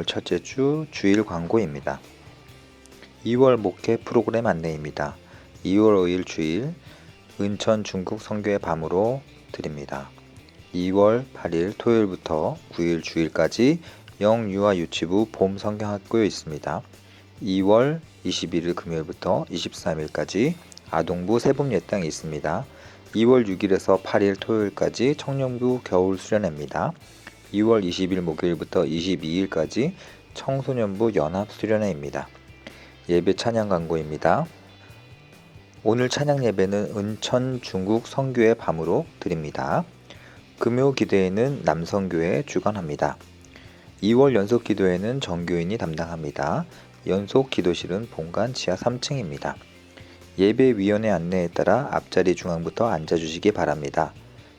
2월 첫째 주 주일 광고입니다. 2월 목회 프로그램 안내입니다. 2월 5일 주일 은천 중국 성교의 밤으로 드립니다. 2월 8일 토요일부터 9일 주일까지 영유아 유치부 봄 성경학교에 있습니다. 2월 21일 금요일부터 23일까지 아동부 세봄 예당이 있습니다. 2월 6일에서 8일 토요일까지 청년부 겨울 수련회입니다. 2월 20일 목요일부터 22일까지 청소년부 연합 수련회입니다. 예배 찬양 광고입니다. 오늘 찬양 예배는 은천 중국 성교의 밤으로 드립니다. 금요 기도회는 남성교회 주관합니다. 2월 연속 기도회는 정교인이 담당합니다. 연속 기도실은 본관 지하 3층입니다. 예배위원회 안내에 따라 앞자리 중앙부터 앉아주시기 바랍니다.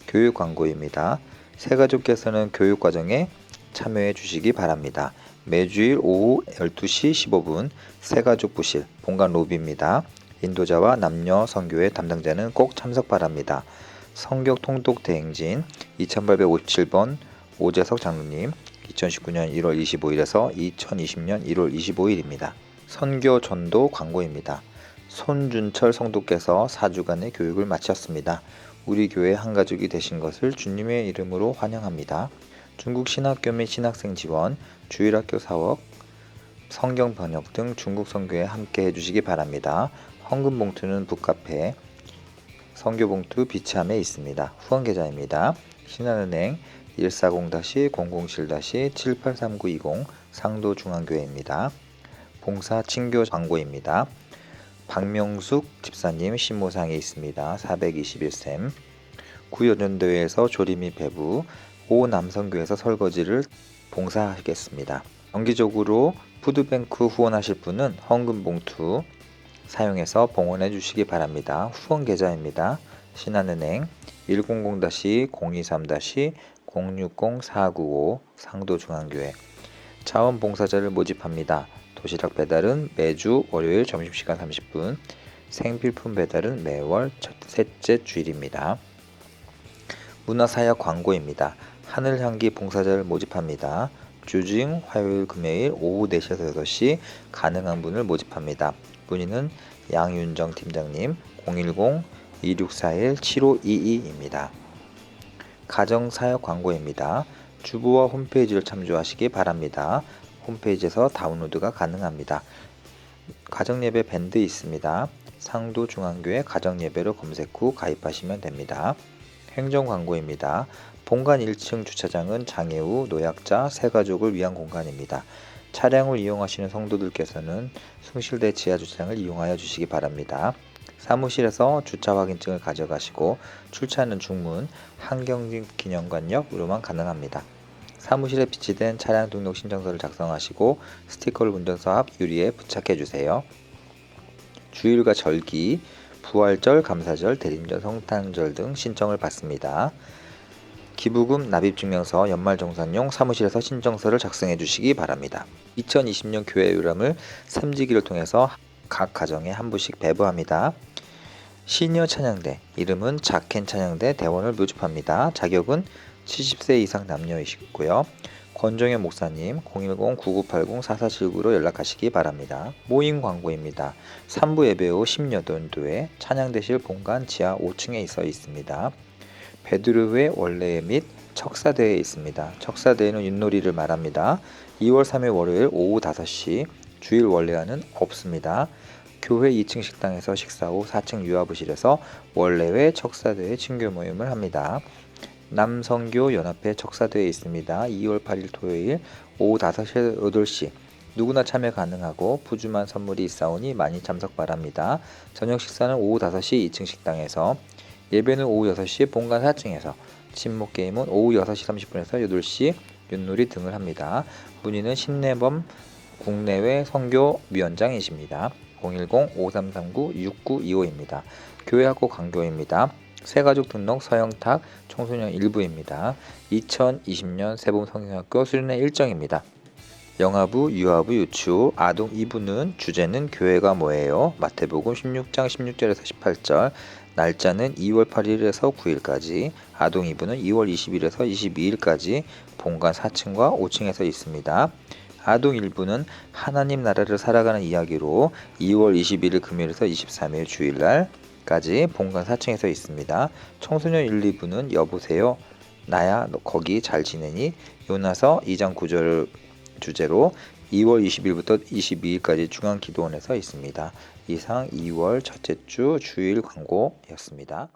교육 광고입니다. 새가족께서는 교육과정에 참여해 주시기 바랍니다. 매주일 오후 12시 15분 새가족 부실 본관 로비입니다. 인도자와 남녀 선교회 담당자는 꼭 참석 바랍니다. 성격 통독 대행진 2857번 오재석 장로님 2019년 1월 25일에서 2020년 1월 25일입니다. 선교 전도 광고입니다. 손준철 성도께서 4주간의 교육을 마쳤습니다. 우리 교회 한 가족이 되신 것을 주님의 이름으로 환영합니다. 중국 신학교 및 신학생 지원, 주일학교 사업, 성경 번역 등 중국 선교에 함께 해주시기 바랍니다. 헌금 봉투는 북카페, 성교 봉투 비치함에 있습니다. 후원 계좌입니다. 신한은행 140-007-783920 상도중앙교회입니다. 봉사 친교 광고입니다. 박명숙 집사님 신모상에 있습니다. 421셈 구연연도에서 조리 및 배부 오 남성교에서 설거지를 봉사하겠습니다. 정기적으로 푸드뱅크 후원하실 분은 헌금 봉투 사용해서 봉헌해 주시기 바랍니다. 후원 계좌입니다. 신한은행 100-023-060-495 상도중앙교회 자원봉사자를 모집합니다. 도시락 배달은 매주 월요일 점심시간 30분, 생필품 배달은 매월 첫, 셋째 주일입니다. 문화사역 광고입니다. 하늘향기 봉사자를 모집합니다. 주중 화요일 금요일 오후 4시에서 6시 가능한 분을 모집합니다. 문의는 양윤정 팀장님 010-2641-7522입니다. 가정사역 광고입니다. 주부와 홈페이지를 참조하시기 바랍니다. 홈페이지에서 다운로드가 가능합니다. 가정예배 밴드 있습니다. 상도 중앙교회 가정예배로 검색 후 가입하시면 됩니다. 행정 광고입니다. 본관 1층 주차장은 장애우, 노약자, 새가족을 위한 공간입니다. 차량을 이용하시는 성도들께서는 숭실대 지하 주차장을 이용하여 주시기 바랍니다. 사무실에서 주차 확인증을 가져가시고 출차하는 중문 한경기념관역으로만 가능합니다. 사무실에 비치된 차량 등록 신청서를 작성하시고 스티커를 운전서 앞 유리에 부착해 주세요. 주일과 절기, 부활절, 감사절, 대림절, 성탄절 등 신청을 받습니다. 기부금 납입증명서, 연말정산용 사무실에서 신청서를 작성해 주시기 바랍니다. 2020년 교회 요람을 삼지기를 통해서 각 가정에 한 부씩 배부합니다. 시니어 찬양대, 이름은 자켄 찬양대 대원을 모집합니다. 자격은 70세 이상 남녀이시고요. 권정현 목사님 010-9980-4479로 연락하시기 바랍니다. 모임 광고입니다. 3부 예배 후 10여돈도에 찬양대실 본관 지하 5층에 있어 있습니다. 베드로회 원래 및 척사대에 있습니다. 척사대에는 윷놀이를 말합니다. 2월 3일 월요일 오후 5시 주일 원래와는 없습니다. 교회 2층 식당에서 식사 후 4층 유아부실에서 원래회 척사대회 친교 모임을 합니다. 남성교 연합회 척사대에 있습니다. 2월 8일 토요일 오후 5시 8시 누구나 참여 가능하고 푸짐한 선물이 있사오니 많이 참석 바랍니다. 저녁 식사는 오후 5시 2층 식당에서 예배는 오후 6시 본관 4층에서 침묵 게임은 오후 6시 30분에서 8시 윷놀이 등을 합니다. 문의는 신내범 국내외 선교 위원장이십니다. 010-5339-6925입니다. 교회학교 강교입니다. 새가족 등록 서영탁 청소년 일부입니다. 2020년 세봄 성경학교 수련회 일정입니다. 영아부, 유아부, 유치부, 아동 2부는 주제는 교회가 뭐예요? 마태복음 16장 16절에서 18절 날짜는 2월 8일에서 9일까지 아동 2부는 2월 20일에서 22일까지 본관 4층과 5층에서 있습니다. 아동 1부는 하나님 나라를 살아가는 이야기로 2월 21일 금요일에서 23일 주일날 까지 본관 4층에서 있습니다. 청소년 1, 2부는 여보세요. 나야 너 거기 잘 지내니? 요나서 2장 9절 주제로 2월 20일부터 22일까지 중앙기도원에서 있습니다. 이상 2월 첫째 주 주일 광고였습니다.